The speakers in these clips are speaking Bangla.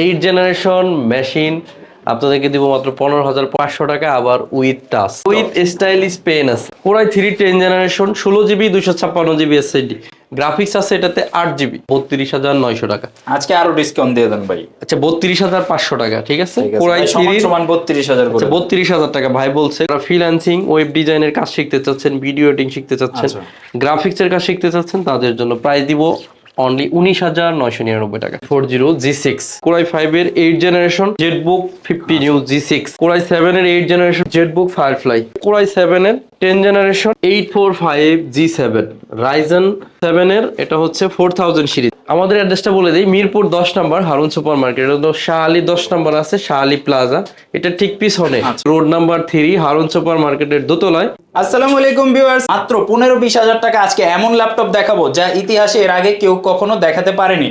এইট জেনারেশন মেশিন আপনাদেরকে দিব মাত্র পনেরো হাজার পাঁচশো টাকা আবার with touch with stylish pen আছে। পুরাই থ্রি টেন জেনারেশন ষোলো জিবি দুশো ছাপ্পান্ন জিবি এসএসডি গ্রাফিক্স আছে এটাতে আট জিবি বত্রিশ হাজার নয়শো টাকা। আজকে আরও ডিসকাউন্ট দিয়ে দেন ভাই। আচ্ছা বত্রিশ হাজার পাঁচশো টাকা ঠিক আছে? পুরাই সমান বত্রিশ হাজার আচ্ছা বত্রিশ হাজার টাকা ভাই বলছে ফ্রিল্যান্সিং ওয়েব ডিজাইনের কাজ শিখতে চাচ্ছেন ভিডিও এডিটিং শিখতে চাচ্ছেন আচ্ছা। গ্রাফিক্সের কাজ শিখতে চাচ্ছেন তাদের জন্য প্রাইস দিব অনলি উনিশ হাজার নয়শো নিরানব্বই টাকা। Four zero G six. Core i five এর eight generation ZBook fifty new G six. Core i seven এর eight generation ZBook fire firefly. Core i seven এর ten generation eight four five G seven. Ryzen seven এর এটা হচ্ছে ফোর থাউজেন্ড সিরিজ। আমাদের অ্যাড্রেসটা বলে দিই মিরপুর দশ নম্বর হারুন সুপার মার্কেট এটা তো শাহ আলী দশ নম্বর আছে শাহ আলী প্লাজা। এটা ঠিক পিস হনে আচ্ছা। Road number three Harun super মার্কেটের দোতলায়। আসসালামু আলাইকুম ভিউয়ার্স। মাত্র পনেরো বিশ হাজার টাকা আজকে এমন ল্যাপটপ দেখাবো যা ইতিহাসে এর আগে কেউ কখনো দেখাতে পারেনি.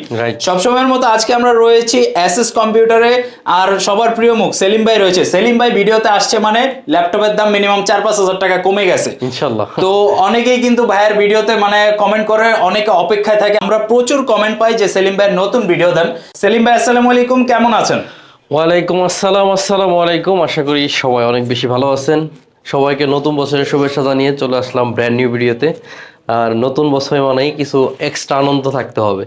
সবসময়ের মতো আজকে আমরা রয়েছি এসএস কম্পিউটারে আর সবার প্রিয় মুখ সেলিম ভাই রয়েছে। সেলিম ভাই ভিডিওতে আসছে মানে ল্যাপটপের দাম মিনিমাম চার পাঁচ হাজার টাকা কমে গেছে। ইনশাল্লাহ। তো অনেকেই কিন্তু ভাইয়ের ভিডিওতে মানে কমেন্ট করে অনেকে অপেক্ষায় থাকে। আমরা প্রচুর কমেন্ট পাই যে সেলিম ভাইয়ের নতুন ভিডিও দেন। সেলিম ভাই আসসালামু আলাইকুম কেমন আছেন? ওয়ালাইকুম আসসালাম আসসালামু আলাইকুম। আশা করি সবাই অনেক বেশি ভালো আছেন। সবাইকে নতুন বছরের শুভেচ্ছা জানিয়ে চলে আসলাম ব্র্যান্ড নিউ ভিডিওতে আর নতুন বছরে মানেই কিছু এক্সট্রা আনন্দ থাকতে হবে।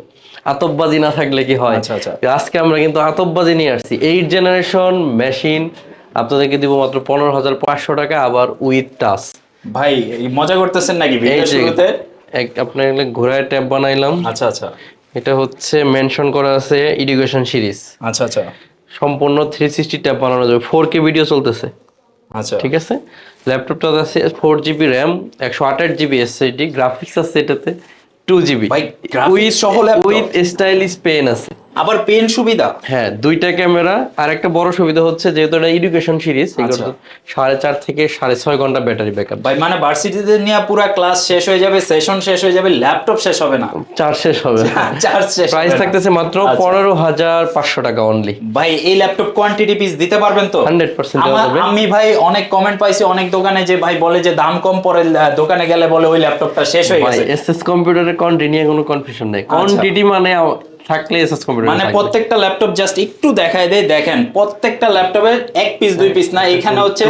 আতপবাজি না থাকলে কি হয়? আচ্ছা, আচ্ছা। আজকে আমরা কিন্তু আতপবাজি নিয়ে আসছি। এইট জেনারেশন মেশিন আপনাদেরকে দিব মাত্র পনেরো হাজার পাঁচশো টাকা আবার উইথ টাচ ভাই মজা করতেছেন নাকি ভিডিও শুরুতে? এক আপনার ঘোড়ায় ট্যাব বানাইলাম। আচ্ছা আচ্ছা। এটা হচ্ছে মেনশন করা আছে এডুকেশন সিরিজ আচ্ছা আচ্ছা। সম্পূর্ণ থ্রি সিক্সটি ট্যাব বানানো যাবে। ফোর কে ভিডিও চলতেছে। আচ্ছা। ঠিক আছে? ল্যাপটপটা আছে ফোর জিবি র্যাম একশো আঠাশ জিবি এসএসডি গ্রাফিক্স আছে এটাতে টু জিবি graphics সহ উইথ স্টাইলিশ পেন আছে। আবার পেন সুবিধা? হ্যাঁ দুইটা ক্যামেরা আর একটা বড় সুবিধা হচ্ছে যেহেতু এটা এডুকেশন সিরিজ আচ্ছা। সাড়ে চার থেকে সাড়ে ছয় ঘণ্টা ব্যাটারি ব্যাকআপ ভাই মানে ভার্সিটিতে নিয়ে পুরো ক্লাস শেষ হয়ে যাবে সেশন শেষ হয়ে যাবে ল্যাপটপ শেষ হবে না। চার্জ শেষ হবে। চার্জ শেষ প্রাইস থাকতেছে মাত্র আচ্ছা। পনেরো হাজার পাঁচশো টাকা অনলি ভাই এই ল্যাপটপ কোয়ান্টিটি পিস দিতে পারবেন তো? 100% দেওয়া আমার- যাবে। আমি ভাই অনেক কমেন্ট পাইছি অনেক দোকানে যে ভাই বলে যে দাম কম পরে দোকানে গেলে বলে ওই ল্যাপটপটা শেষ হয়ে গেছে। এসএস কম্পিউটারের কোয়ান্টিটি নিয়ে কোনো কনফিউশন নেই। কোয়ান্টিটি মানে থাকলে এসএস কম্পিউটার মানে প্রত্যেকটা ল্যাপটপ জাস্ট একটু দেখায় দেয় দেখেন প্রত্যেকটা ল্যাপটপের এক পিস দুই পিস না এখানে হচ্ছে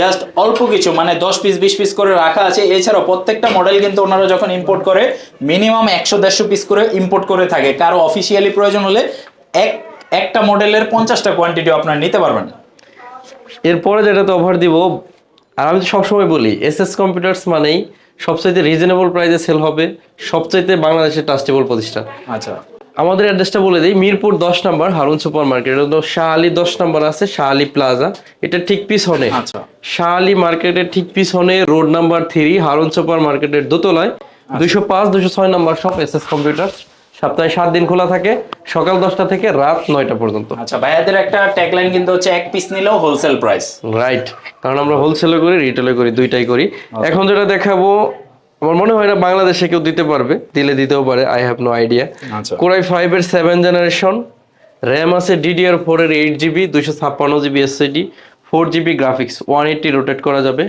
জাস্ট অল্প কিছু মানে দশ পিস বিশ পিস করে রাখা আছে। এছাড়াও প্রত্যেকটা মডেল কিন্তু ওনারা যখন ইম্পোর্ট করে মিনিমাম একশো দেড়শো পিস করে ইম্পোর্ট করে থাকে। কারও অফিসিয়ালি প্রয়োজন হলে এক একটা মডেলের পঞ্চাশটা কোয়ান্টিটি আপনারা নিতে পারবেন। এরপরে যেটাতে অফার দিব আর আমি তো সবসময় বলি এসএস কম্পিউটার্স মানেই সবচাইতে রিজনেবল প্রাইসে সেল হবে সবচাইতে বাংলাদেশের ট্রাস্টেবল প্রতিষ্ঠান। আচ্ছা। আমাদের অ্যাড্রেসটা বলে দিই মিরপুর দশ নম্বর হারুন সুপার মার্কেট এটা তো শাহ আলী দশ নম্বর আছে শাহ আলী প্লাজা। এটা ঠিক পিস হনে আচ্ছা। শাহ আলী মার্কেটের ঠিক পিস হনে road number three Harun super মার্কেটের দোতলায় দুশো পাঁচ দুশো ছয় নম্বর সব এসএস কম্পিউটার সপ্তাহে সাত দিন খোলা থাকে সকাল দশটা থেকে রাত নয়টা পর্যন্ত। আচ্ছা ভাইয়াদের একটা ট্যাগলাইন কিন্তু হচ্ছে এক পিস নিলেও হোলসেল প্রাইস রাইট কারণ আমরা হোলসেলে করি রিটেলে করি দুইটাই করি। এখন যেটা দেখাবো আমার মনে হয় না বাংলাদেশে কেউ দিতে পারবে দিলে দিতেও পারে আই হ্যাভ নো আইডিয়া আচ্ছা। কোরাই ফাইভ এর সেভেন জেনারেশন র্যাম আছে ডিডিআর ফোর এর এইট জিবি দুইশো ছাপ্পান্ন GB SSD four GB graphics one eighty rotate করা যাবে।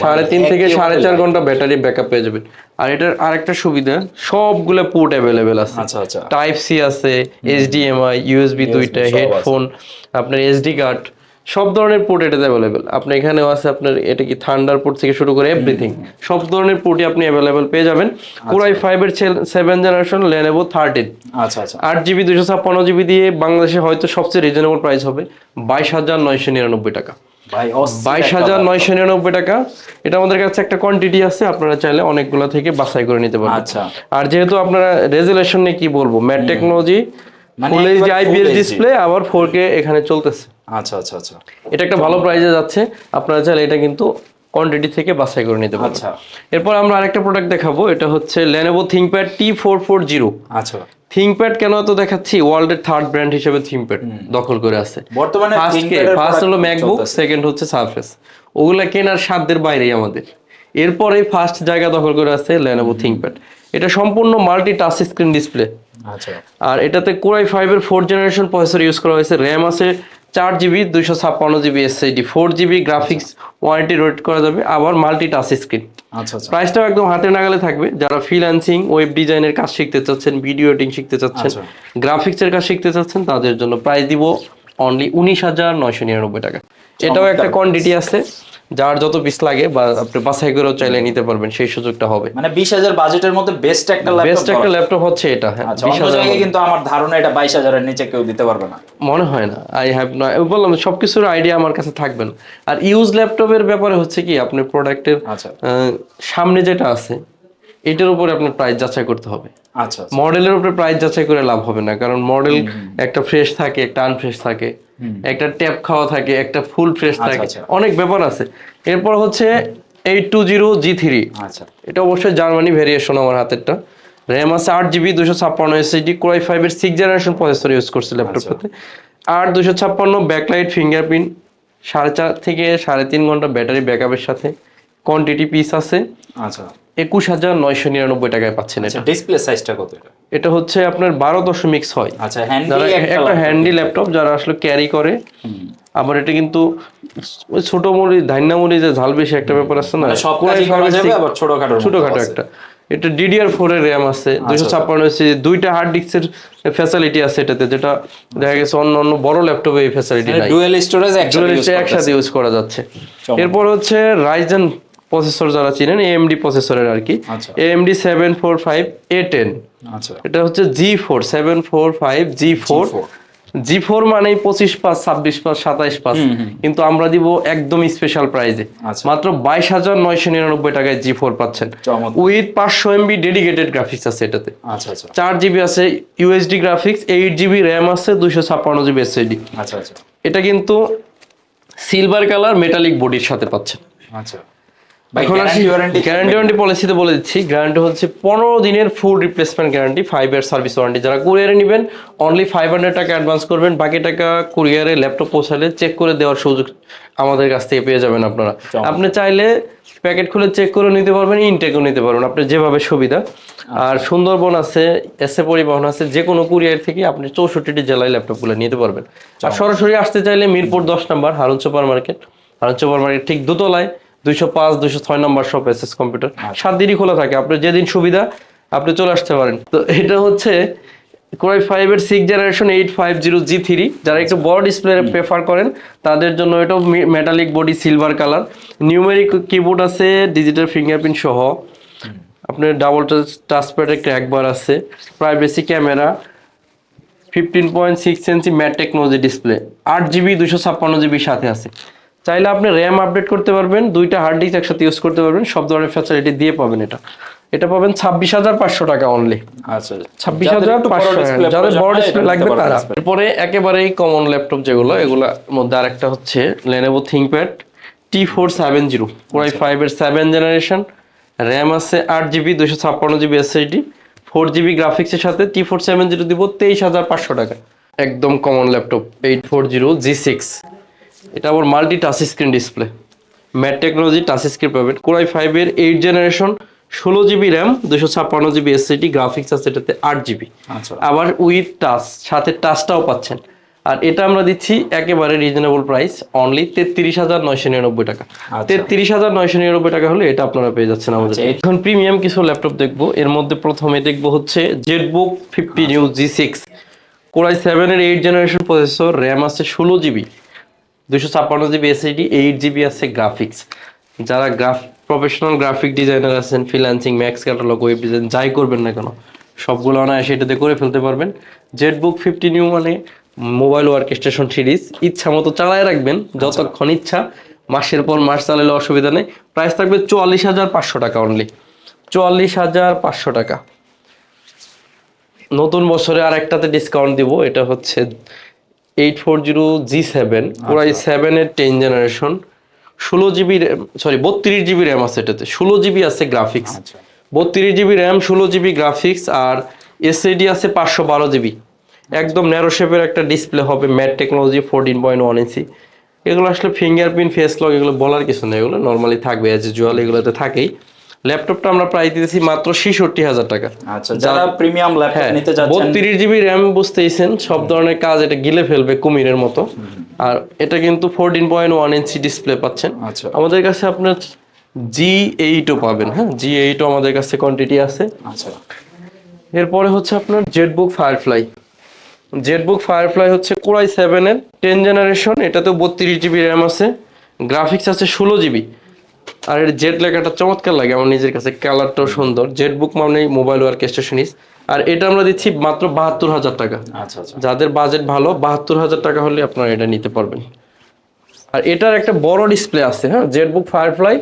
সাড়ে তিন থেকে সাড়ে চার ঘণ্টা ব্যাটারি ব্যাকআপ পেয়ে যাবেন আর এটার আরেকটা সুবিধা সবগুলো পোর্ট অ্যাভেলেবেল আছে। আচ্ছা আচ্ছা। টাইপ সি আছে এইচডিএমআই ইউএসবি দুইটা হেডফোন আপনার এসডি কার্ড সব ধরনের পোর্ট এটাতে অ্যাভেলেবেল আপনার এখানেও আছে আপনার এটা কি থান্ডার পোর্ট থেকে শুরু করে এভরিথিং সব ধরনের পোর্টই আপনি অ্যাভেলেবেল পেয়ে যাবেন। কোরাই ফাইভের সেভেন জেনারেশন লেনেভো থার্টিন আচ্ছা আচ্ছা। আট জিবি দুশো ছাপ্পান্ন জিবি দিয়ে বাংলাদেশে হয়তো সবচেয়ে রিজনেবল প্রাইস হবে বাইশ হাজার নয়শো নিরানব্বই টাকা। বাইশ হাজার নয়শো নিরানব্বই টাকা। এটা আমাদের কাছে একটা কোয়ান্টিটি আছে আপনারা চাইলে অনেকগুলো থেকে বাছাই করে নিতে পারবেন। আচ্ছা। আর যেহেতু আপনারা রেজুলেশন নিয়ে কি বলব matte technology full HD IPS display আবার ফোর কে এখানে চলতেছে। আচ্ছা আচ্ছা আচ্ছা। এটা একটা ভালো প্রাইসে যাচ্ছে। আপনারা চাইলে এটা কিন্তু কোয়ান্টিটি থেকে বাছাই করে নিতে পারবেন। আচ্ছা। এরপর আমরা আরেকটা প্রোডাক্ট দেখাবো। এটা হচ্ছে ফোর ফোর জিরো আচ্ছা। থিংকপ্যাড কেন তো দেখাচ্ছি? ওয়ার্ল্ডের থার্ড ব্র্যান্ড হিসেবে থিংকপ্যাড দখল করে আছে। বর্তমানে ফার্স্ট ThinkPad হলো ম্যাকবুক সেকেন্ড হচ্ছে সারফেস ওগুলা কেনার সাধ্যের বাইরেই আমাদের। এরপরে ফার্স্ট জায়গা দখল করে আছে লেনোভো থিংকপ্যাড এটা সম্পূর্ণ মাল্টি টাচ স্ক্রিন ডিসপ্লে আচ্ছা। আর এটাতে কোরাই ফাইভের ফোর জেনারেশন প্রসেসর ইউজ করা হয়েছে। র্যাম আছে চার জিবি দুইশো ছাপ্পান্ন GB SSD four GB graphics warranty road করা যাবে আবার মাল্টি টাচ স্ক্রিন আচ্ছা আচ্ছা। প্রাইসটাও একদম হাতে নাগালে থাকবে। যারা ফ্রিল্যান্সিং ওয়েব ডিজাইনের কাজ শিখতে চাচ্ছেন ভিডিও এডিটিং শিখতে চাচ্ছেন আচ্ছা। গ্রাফিক্সের কাজ শিখতে চাচ্ছেন তাদের জন্য প্রাইস দিব অনলি উনিশ হাজার নয়শো নিরানব্বই টাকা। এটাও একটা কোয়ান্টিটি আছে। যার যত পিস লাগে বা আপনি বাছাই করেও চাইলে নিতে পারবেন সেই সুযোগটা হবে। মানে বিশ হাজার বাজেটের মধ্যে বেস্ট একটা ল্যাপটপ বেস্ট একটা ল্যাপটপ হচ্ছে এটা হ্যাঁ আচ্ছা অন্য জায়গায় কিন্তু আমার ধারণা এটা বাইশ হাজারের নিচে কেউ দিতে পারবে না। মনে হয় না আই হ্যাভ না বললাম সবকিছুর আইডিয়া আমার কাছে থাকবে না। আর ইউজ ল্যাপটপের ব্যাপারে হচ্ছে কি আপনি প্রোডাক্টের আচ্ছা। সামনে যেটা আছে এটার উপরে আপনার প্রাইস যাচাই করতে হবে। আচ্ছা মডেলের উপরে প্রাইস যাচাই করে লাভ হবে না কারণ মডেল একটা ফ্রেশ থাকে একটা আনফ্রেশ থাকে একটা ট্যাপ খাওয়া থাকে একটা ফুল ফ্রেশ আচ্ছা, থাকে আচ্ছা। অনেক ব্যাপার আছে। এরপর হচ্ছে eight two zero G three আচ্ছা। এটা অবশ্যই জার্মানি ভেরিয়েশন আমার হাতেরটা। র্যাম আছে আট জিবি দুশো ছাপ্পান্ন এসএসডি কোরাই ফাইভের সিক্স জেনারেশন প্রসেসর ইউজ করছে ল্যাপটপটাতে আর দুশো ছাপ্পান্ন ব্যাকলাইট ফিঙ্গারপ্রিন্ট সাড়ে চার থেকে সাড়ে তিন ঘণ্টা ব্যাটারি ব্যাকআপের সাথে। কোয়ান্টিটি পিস আছে। আচ্ছা। একুশ হাজার নয়শো নিরানব্বই টাকায় পাচ্ছেন এটা। আচ্ছা ডিসপ্লে সাইজটা কত এটা? এটা হচ্ছে আপনার বারো দশমিক ছয়। আচ্ছা একটা হ্যান্ডি ল্যাপটপ যারা আসলে ক্যারি করে আবার এটা কিন্তু ছোট মুড়ি মুড়ি যে ঝাল বেশি একটা ব্যাপার আছে না মানে ছোটখাটো ছোটখাটো একটা। এটা ডিডিআর ফোর এর র্যাম আছে আচ্ছা, দুইশো ছাপ্পান্ন হচ্ছে দুইটা হার্ড ডিস্কের ফ্যাসিলিটি আছে এটাতে যেটা দেখা গেছে অন্য অন্য বড় ল্যাপটপে এই ফ্যাসিলিটি নাই। Dual storage. একসাথে ইউজ করা যাচ্ছে। এরপর হচ্ছে রাইজেন প্রসেসর যারা চিনেন এএমডি প্রসেসরের আর কি। AMD seven four five A ten আচ্ছা। এটা হচ্ছে G four seven four five G four G four মানেই পঁচিশ পাঁচ ছাব্বিশ পাঁচ সাতাইশ পাঁচ। কিন্তু আমরা দিব একদম স্পেশাল প্রাইজে। মাত্র বাইশ হাজার নয়শো নিরানব্বই টাকায় জি ফোর পাচ্ছেন। উইথ পাঁচশো এমবি ডেডিকেটেড গ্রাফিক্স আছে এটাতে। আচ্ছা আচ্ছা। চার জিবি আছে USD graphics eight GB RAM আছে দুইশো ছাপ্পান্ন জিবি এসএসডি আচ্ছা এটা কিন্তু সিলভার কালার মেটালিক বডির সাথে পাচ্ছেন। আচ্ছা। গ্যারান্টি ওয়ারেন্টি পলিসিতে বলে দিচ্ছি। গ্যারান্টি হচ্ছে পনেরো দিনের full replacement guarantee five year service warranty যারা কুরিয়ারে নেবেন অনলি ফাইভ হান্ড্রেড টাকা অ্যাডভান্স করবেন বাকি টাকা কুরিয়ারে ল্যাপটপ পৌঁছালে চেক করে দেওয়ার সুযোগ আমাদের কাছ থেকে পেয়ে যাবেন আপনারা। আপনি চাইলে প্যাকেট খুলে চেক করে নিতে পারবেন ইনটেকও নিতে পারবেন আপনার যেভাবে সুবিধা। আর সুন্দরবন আছে এসএ পরিবহন আছে যে কোনো কুরিয়ার থেকে আপনি চৌষট্টিটি জেলায় ল্যাপটপগুলো নিতে পারবেন। আর সরাসরি আসতে চাইলে মিরপুর দশ number Harun super market Harun super market ঠিক দোতলায় দুইশো পাঁচ দুইশো ছয় নম্বর শপ এস এস কম্পিউটার সাত দিনই খোলা থাকে আপনার যেদিন সুবিধা আপনি চলে আসতে পারেন। তো এটা হচ্ছে কোরাই ফাইভ এর six generation eight five zero G three যারা একটু বড় ডিসপ্লে প্রেফার করেন তাদের জন্য এটাও metallic body silver colour numeric keyboard আছে ডিজিটাল ফিঙ্গারপ্রিন্ট সহ। আপনার ডাবল টাচপ্যাড একটা একবার আছে। Privacy camera fifteen point six inch matte technology display আট জিবি দুশো ছাপ্পান্ন জিবির সাথে আছে। চাইলে আপনি র্যাম আপডেট করতে পারবেন দুইটা হার্ড ডিস্ক একসাথে ইউজ করতে পারবেন সব ধরনের ফ্যাসিলিটি দিয়ে পাবেন এটা। এটা পাবেন ছাব্বিশ হাজার পাঁচশো টাকা অনলি আচ্ছা ছাব্বিশ হাজার পাঁচশো যাদের বড় ডিসপ্লে লাগবে তারা। এরপরে একেবারেই কমন ল্যাপটপ যেগুলো এগুলোর মধ্যে আরেকটা হচ্ছে Lenovo ThinkPad T four seven zero Core i five এর সেভেন জেনারেশন র্যাম আছে আট জিবি দুশো ছাপ্পান্ন জিবি এসএসডি ফোর জিবি গ্রাফিক্সের সাথে টি ফোর সেভেন জিরো দিব তেইশ হাজার পাঁচশো টাকা। একদম common laptop eight four zero G six এটা আবার multi touch screen display matte technology touch screen পাবেন। কোরাই ফাইভের এইট জেনারেশন ষোলো জিবি র্যাম দুশো ছাপ্পান্ন জিবি এসএসডি গ্রাফিক্স আছে এটাতে আট জিবি আচ্ছা। আবার উইথ টাচ সাথে টাচটাও পাচ্ছেন। আর এটা আমরা দিচ্ছি একেবারে রিজনেবল প্রাইস অনলি তেত্রিশ হাজার নয়শো নিরানব্বই টাকা। আচ্ছা। তেত্রিশ হাজার নয়শো নিরানব্বই টাকা হলে এটা আপনারা পেয়ে যাচ্ছেন আমাদের। আচ্ছা, এখন প্রিমিয়াম কিছু ল্যাপটপ দেখব। এর মধ্যে প্রথমে দেখব হচ্ছে ZBook fifty new G six Core i সেভেনের এইট জেনারেশন প্রসেসর র্যাম আছে ষোলো জিবি দুশো ছাপ্পান্ন জিবি এসএসডি এইট জিবি আছে গ্রাফিক্স যারা গ্রাফ প্রফেশনাল গ্রাফিক ডিজাইনার আছেন freelancing max catalogue web design যাই করবেন না কেন সবগুলো অনায়াসে এটাতে করে ফেলতে পারবেন। জেড বুক ফিফটি নিউ মানে মোবাইল ওয়ার্ক স্টেশন সিরিজ ইচ্ছা মতো চালায় রাখবেন যতক্ষণ ইচ্ছা মাসের পর মাস চালালে অসুবিধা নেই। প্রাইস থাকবে চুয়াল্লিশ হাজার পাঁচশো টাকা অনলি চুয়াল্লিশ হাজার পাঁচশো টাকা। নতুন বছরে আর একটাতে ডিসকাউন্ট দিব এটা হচ্ছে eight four zero G seven ওরাই সেভেনের টেন জেনারেশন ষোলো জিবি সরি বত্রিশ জিবি র্যাম আছে এটাতে। ষোলো জিবি আছে গ্রাফিক্স আচ্ছা। বত্রিশ জিবি র্যাম ষোলো জিবি গ্রাফিক্স আর এসএডি আছে পাঁচশো বারো জিবি। একদম ন্যারো শেপের একটা ডিসপ্লে হবে matte technology fourteen point one inch এগুলো আসলে ফিঙ্গারপ্রিন্ট ফেস লক এগুলো বলার কিছু নেই। এগুলো নর্মালি থাকবে অ্যাজ ইউজুয়াল এগুলোতে থাকেই। ল্যাপটপটা আমরা প্রাইস দিতেছি মাত্র ছেষট্টি হাজার টাকা। আচ্ছা যারা প্রিমিয়াম ল্যাপটপ নিতে যাচ্ছেন বত্রিশ জিবি র্যাম বুঝতেইছেন সব ধরনের কাজ এটা গিলে ফেলবে কুমিরের মতো। আর এটা কিন্তু fourteen point one inch display পাচ্ছেন। আচ্ছা। আমাদের কাছে আপনার জি এইটও পাবেন হ্যাঁ জি এইটও আমাদের কাছে কোয়ান্টিটি আছে। আচ্ছা। এরপরে হচ্ছে আপনার জেটবুক ফায়ারফ্লাই জেটবুক ফায়ারফ্লাই হচ্ছে কোরাই সেভেনের টেন জেনারেশন এটাতেও বত্রিশ জিবি র্যাম আছে। গ্রাফিক্স আছে ষোলো জিবি আর এর জেট লেখাটা চমৎকার লাগে আমার নিজের কাছে। কালারটাও সুন্দর। জেটবুক মানে মোবাইল ওয়ার্ক স্টেশনিস আর এটা আমরা দিচ্ছি মাত্র বাহাত্তর হাজার টাকা। আচ্ছা আচ্ছা। যাদের বাজেট ভালো বাহাত্তর হাজার টাকা হলে আপনারা এটা নিতে পারবেন। আর এটার একটা বড় ডিসপ্লে আছে হ্যাঁ? ZBook Firefly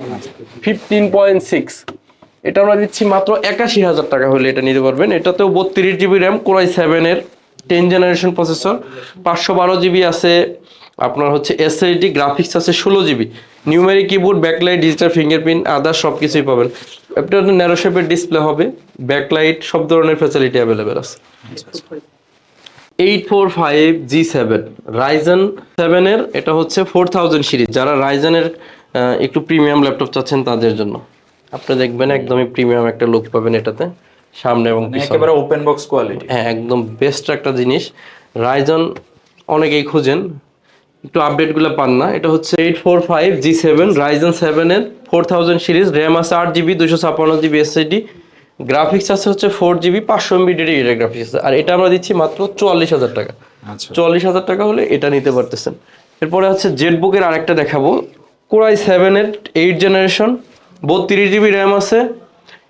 fifteen point six এটা আমরা দিচ্ছি মাত্র একাশি হাজার টাকা হলে এটা নিতে পারবেন। এটাতেও বত্রিশ জিবি র্যাম কোরাই সেভেনের টেন জেনারেশন প্রসেসর পাঁচশো বারো জিবি আছে আপনার হচ্ছে এসএসডি গ্রাফিক্স আছে ষোলো GB numeric keyboard backlight digital fingerprint other সব কিছুই পাবেন একটা ন্যারো শেপের ডিসপ্লে হবে ব্যাকলাইট সব ধরনের ফ্যাসিলিটি অ্যাভেলেবেল আছে। Eight four five G seven Ryzen সেভেনের এটা হচ্ছে ফোর থাউজেন্ড সিরিজ যারা রাইজেনের একটু প্রিমিয়াম ল্যাপটপ চাচ্ছেন তাদের জন্য। আপনি দেখবেন একদমই প্রিমিয়াম একটা লুক পাবেন এটাতে সামনে এবং পিছনে। একেবারে ওপেন বক্স কোয়ালিটি হ্যাঁ একদম বেস্ট একটা জিনিস। রাইজন অনেকেই খুঁজেন একটু আপডেটগুলো পান না। এটা হচ্ছে eight four five G seven Ryzen সেভেনের ফোর থাউজেন্ড সিরিজ র্যাম আছে আট জিবি দুশো ছাপ্পান্ন জিবি এসএসডি গ্রাফিক্স আছে হচ্ছে ফোর জিবি পাঁচশো এমবি ডেডিকেটেড গ্রাফিক্স আছে। আর এটা আমরা দিচ্ছি মাত্র চুয়াল্লিশ হাজার টাকা। আচ্ছা। চুয়াল্লিশ হাজার টাকা হলে এটা নিতে পারতেছেন। এরপরে হচ্ছে জেটবুকের আরেকটা দেখাবো। কোরাই সেভেনের এইট জেনারেশন বত্রিশ জিবি র্যাম আছে।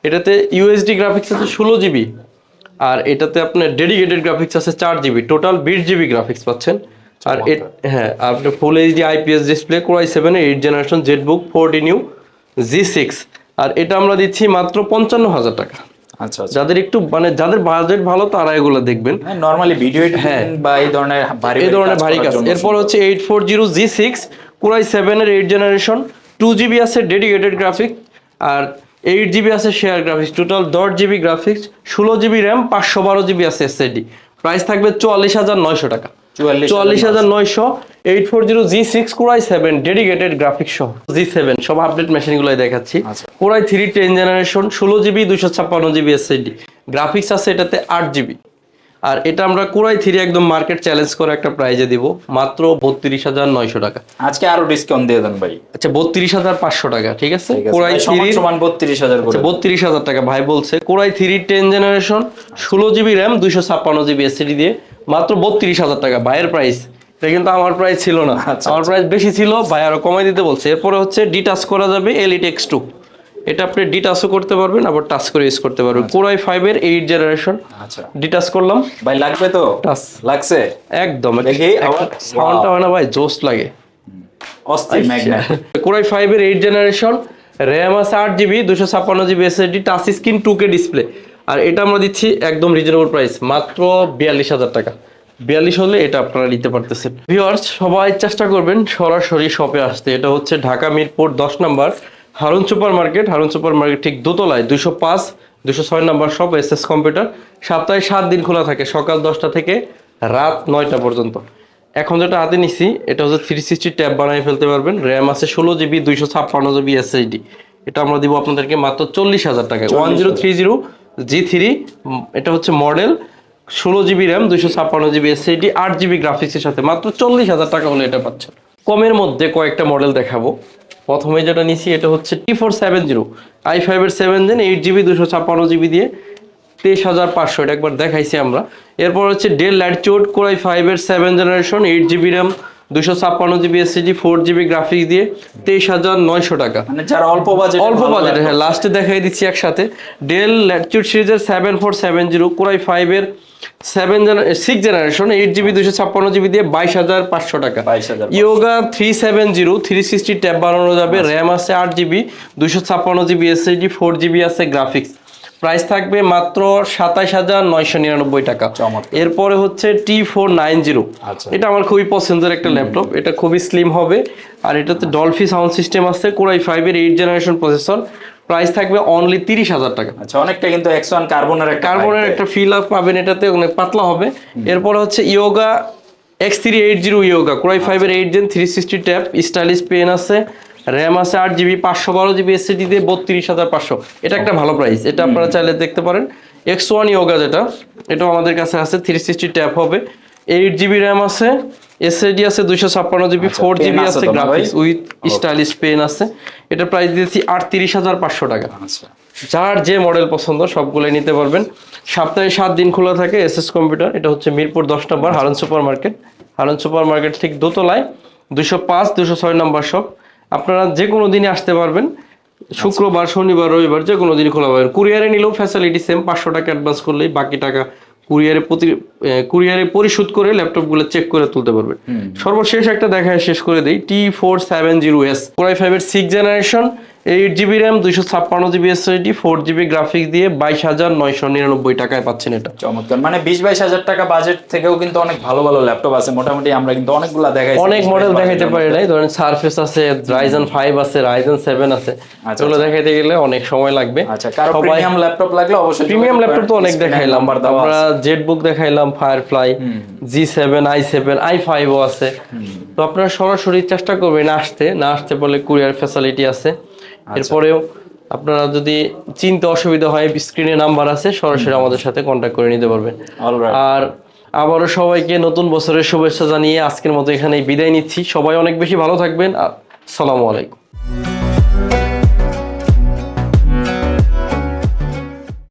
এটাতে ইউএসডি গ্রাফিক্স আছে ষোলো জিবি আর এটাতে আপনার ডেডিকেটেড গ্রাফিক্স আছে চার জিবি টোটাল বিশ জিবি গ্রাফিক্স পাচ্ছেন। আর হ্যাঁ আপনি full HD IPS display Core i সেভেনের eight generation ZBook fourteen U G six আর এটা আমরা দিচ্ছি মাত্র পঞ্চান্ন হাজার টাকা। আচ্ছা আচ্ছা। যাদের একটু মানে যাদের বাজেট ভালো তারা এগুলো দেখবেন। নরমালি ভিডিও হ্যাঁ। বা এই ধরনের ভারী এই ধরনের ভারী কাজ। এরপর হচ্ছে eight four zero G six Core i সেভেনের এইট জেনারেশন টু জিবি আছে ডেডিকেটেড গ্রাফিক্স আর এইট জিবি আছে শেয়ার গ্রাফিক্স টোটাল দশ জিবি গ্রাফিক্স ষোলো জিবি র্যাম পাঁচশো বারো জিবি আছে এসএসডি প্রাইস থাকবে চুয়াল্লিশ হাজার নয়শো টাকা। চুয়াল্লিশ হাজার নয়শো। Eight four zero G six Core i seven dedicated graphics সহ। জি সেভেন সব আপডেট মেশিনগুলোই দেখাচ্ছি। Core i three ten generation ষোলো জিবি দুশো ছাপ্পান্ন জিবি এসএসডি গ্রাফিক্স আছে এটাতে আট জিবি আর এটা আমরা কোরাই থ্রি একদম মার্কেট চ্যালেঞ্জ করে একটা প্রাইজে দিব মাত্র বত্রিশ হাজার নয়শো টাকা। আজকে আরও ডিসকাউন্ট দিয়ে দেন ভাই। আচ্ছা বত্রিশ হাজার পাঁচশো টাকা ঠিক আছে? কোরাই থ্রি সমান বত্রিশ হাজার করে বত্রিশ হাজার টাকা। ভাই বলছে Core i three ten generation ষোলো জিবি র্যাম দুইশো ছাপ্পান্ন জিবি এসিডি দিয়ে মাত্র বত্রিশ হাজার টাকা। ভাইয়ের প্রাইস এটা কিন্তু আমার প্রাইস ছিল না। আচ্ছা, আমার প্রাইস বেশি ছিল ভাই আরও কমাই দিতে বলছে। এরপরে হচ্ছে ডিটাচ করা যাবে এলিট এক্স টু এটা আপনি ডিটাচও করতে পারবেন আবার টাচ করে ইউজ করতে পারবেন। কোরাই ফাইভের এইট জেনারেশন আচ্ছা। ডিটাচ করলাম। ভাই লাগবে তো? টাচ লাগছে? একদম। দেখি, সাউন্ডটা হয় না ভাই জোস লাগে। অস্থির ম্যাগনেট কোরাই ফাইভের এইট জেনারেশন র্যাম আছে আট জিবি দুশো ছাপ্পান্ন GB SSD touch screen two K display আর এটা আমরা দিচ্ছি একদম রিজনেবল প্রাইস মাত্র বিয়াল্লিশ হাজার টাকা। বিয়াল্লিশ হলে এটা আপনারা নিতে পারতেছেন। ভিওয়ার্স সবাই চেষ্টা করবেন সরাসরি শপে আসতে। এটা হচ্ছে ঢাকা মিরপুর দশ নম্বর। Harun super market Harun super market ঠিক দোতলায় দুশো পাঁচ দুশো ছয় নম্বর শপ এস এস কম্পিউটার সপ্তাহে সাত দিন খোলা থাকে সকাল দশটা থেকে রাত নয়টা পর্যন্ত। এখন যেটা হাতে নিছি এটা হচ্ছে থ্রি সিক্সটি ট্যাব বানিয়ে ফেলতে পারবেন। র্যাম আছে ষোলো জিবি দুইশো ছাপ্পান্ন জিবি এসএসডি এটা আমরা দিব আপনাদেরকে মাত্র চল্লিশ হাজার টাকায়। One zero three zero G three এটা হচ্ছে মডেল ষোলো জিবি র্যাম দুইশো ছাপ্পান্ন জিবি এসএসডি আট জিবি গ্রাফিক্সের সাথে। মাত্র চল্লিশ হাজার টাকা হলে এটা পাচ্ছেন। কমের মধ্যে কয়েকটা মডেল দেখাবো। প্রথমে যেটা নিছি, এটা হচ্ছে T four seven zero i ফাইভের সেভেন জেন এইট জিবি দুশো ছাপ্পান্ন জিবি দিয়ে তেইশ হাজার পাঁচশো, এটা একবার দেখাইছি আমরা। এরপর হচ্ছে ডেল ল্যাটিটিউড কোরাই ফাইভের seven generation eight GB RAM দুশো ছাপ্পান্ন GB SSD four GB graphics দিয়ে তেইশ হাজার নয়শো টাকা। মানে যারা অল্প বাজেট অল্প বাজেটে হ্যাঁ লাস্টে দেখাই দিচ্ছি একসাথে। ডেল ল্যাটিটিউড সিরিজের seven four seven zero Core i ফাইভের seven six generation eight GB দুশো ছাপ্পান্ন জিবি দিয়ে বাইশ হাজার পাঁচশো টাকা। Yoga three seven zero three sixty tab বানানো যাবে র্যাম আছে আট জিবি দুশো ছাপ্পান্ন জিবি এসএসডি ফোর জিবি আছে গ্রাফিক্স প্রাইস থাকবে মাত্র সাতাইশ হাজার নয়শো নিরানব্বই টাকা। এরপরে হচ্ছে টি ফোর নাইন জিরো। এটা আমার খুবই পছন্দের একটা ল্যাপটপ এটা খুবই স্লিম হবে। আর এটাতে ডলফি সাউন্ড সিস্টেম আছে কোরাই ফাইভের এইট জেনারেশন প্রসেসর প্রাইস থাকবে অনলি তিরিশ হাজার টাকা। আচ্ছা অনেকটা কিন্তু এক্স ওয়ান কার্বনের কার্বনের একটা ফিল আপ পাবেন এটাতে অনেক পাতলা হবে। এরপরে হচ্ছে Yoga X three eight zero Yoga Core i ফাইভের eight gen three sixty tab stylish pen আছে। র্যাম আছে আট জিবি পাঁচশো বারো জিবি এসএসডি দিয়ে বত্রিশ হাজার পাঁচশো। এটা একটা ভালো প্রাইস এটা আপনারা চাইলে দেখতে পারেন। এক্স ওয়ান ইয়োগা যেটা এটাও আমাদের কাছে আছে থ্রি সিক্সটি ট্যাপ হবে। এইট জিবি র্যাম আছে এসএসডি আছে দুইশো ছাপ্পান্ন জিবি আচ্ছা, ফোর জিবি আছে? গ্রাফিক্স উইথ স্টাইলিশ পেন আছে। এটা প্রাইস দিয়েছি আটত্রিশ হাজার পাঁচশো টাকা। আচ্ছা। যার যে মডেল পছন্দ সবগুলোই নিতে পারবেন। সপ্তাহে সাত দিন খোলা থাকে এস এস কম্পিউটার এটা হচ্ছে মিরপুর দশ নম্বর Harun super market Harun super market ঠিক দোতলায় দুশো পাঁচ দুশো ছয় নম্বর শপ আপনারা যে কোনো দিনে আসতে পারবেন। শুক্রবার শনিবার রবিবার যে কোনো দিনই খোলা পাবেন। কুরিয়ারে নিলেও ফ্যাসিলিটি সেম পাঁচশো টাকা অ্যাডভান্স করলেই বাকি টাকা কুরিয়ারে প্রতি কুরিয়ারে পরিশোধ করে ল্যাপটপগুলো চেক করে তুলতে পারবেন। সর্বশেষ একটা দেখায় শেষ করে দিই T four seven zero S Core i ফাইভের six generation eight GB RAM দুইশো ছাপ্পান্ন GB SSD four GB graphics দিয়ে বাইশ হাজার নয়শো নিরানব্বই টাকায় পাচ্ছেন এটা। চমৎকার। মানে বিশ বাইশ হাজার টাকা বাজেট থেকেও কিন্তু অনেক ভালো ভালো ল্যাপটপ আছে। মোটামুটি আমরা কিন্তু অনেকগুলা দেখাই অনেক মডেল দেখাইতে পারি নাই। ধরেন সারফেস আছে রাইজেন ফাইভ আছে রাইজেন সেভেন আছে। আচ্ছা, এগুলো দেখাইতে গেলে অনেক সময় লাগবে। আচ্ছা কারও সবাই প্রিমিয়াম ল্যাপটপ লাগলে অবশ্যই প্রিমিয়াম ল্যাপটপ তো অনেক দেখাইলাম। আমরা। জেট বুক দেখাইলাম Firefly G seven i seven i ফাইভও আছে। তো আপনারা সরাসরি চেষ্টা করবেন আসতে। না আসতে বলে কুরিয়ার ফ্যাসিলিটি আছে। আচ্ছা। এরপরেও আপনারা যদি চিনতে অসুবিধা হয় স্ক্রিনে নাম্বার আছে সরাসরি আমাদের সাথে কন্ট্যাক্ট করে নিতে পারবেন। আর আবারও সবাইকে নতুন বছরের শুভেচ্ছা জানিয়ে আজকের মতো এখানে বিদায় নিচ্ছি। সবাই অনেক বেশি ভালো থাকবেন। সালামু আলাইকুম।